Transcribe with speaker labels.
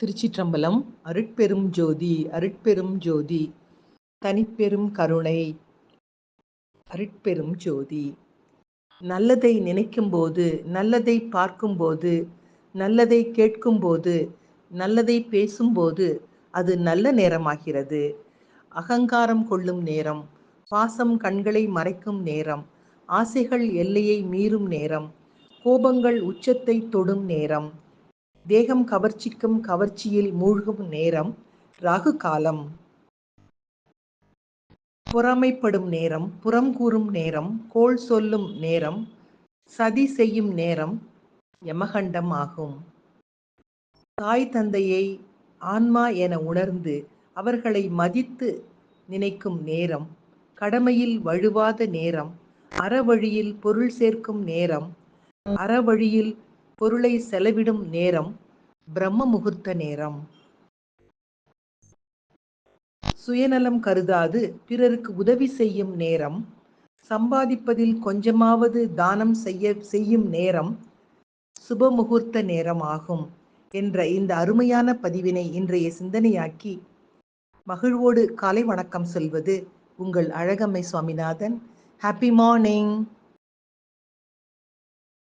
Speaker 1: திருச்சிற்றம்பலம் அருட்பெரும் ஜோதி அருட்பெரும் ஜோதி தனிப்பெரும் கருணை அருட்பெரும் ஜோதி. நல்லதை நினைக்கும்போது நல்லதை பார்க்கும்போது நல்லதை கேட்கும்போது நல்லதை பேசும்போது அது நல்ல நேரமாகிறது. அகங்காரம் கொள்ளும் நேரம் பாசம் கண்களை மறைக்கும் நேரம் ஆசைகள் எல்லையை மீறும் நேரம் கோபங்கள் உச்சத்தை தொடும் நேரம் தேகம் கவர்ச்சிக்கும் கவர்ச்சியில் மூழ்கும் நேரம் ராகு காலம். பொறாமைப்படும் நேரம் புறம் கூறும் நேரம் கோள் சொல்லும் நேரம் சதி செய்யும் நேரம் யமகண்டம் ஆகும். தாய் தந்தையை ஆன்மா என உணர்ந்து அவர்களை மதித்து நினைக்கும் நேரம் கடமையில் வழுவாத நேரம் அறவழியில் பொருள் சேர்க்கும் நேரம் அறவழியில் பொருளை செலவிடும் நேரம் பிரம்ம முகூர்த்த நேரம். சுயநலம் கருதாது பிறருக்கு உதவி செய்யும் நேரம். சம்பாதிப்பதில் கொஞ்சமாவது தானம் செய்ய செய்யும் நேரம் சுப முகூர்த்த நேரம் ஆகும் என்ற இந்த அருமையான பதிவினை இன்றைய சிந்தனையாக்கி மகிழ்வோடு காலை வணக்கம் சொல்வது உங்கள் அழகம்மை சுவாமிநாதன். Happy morning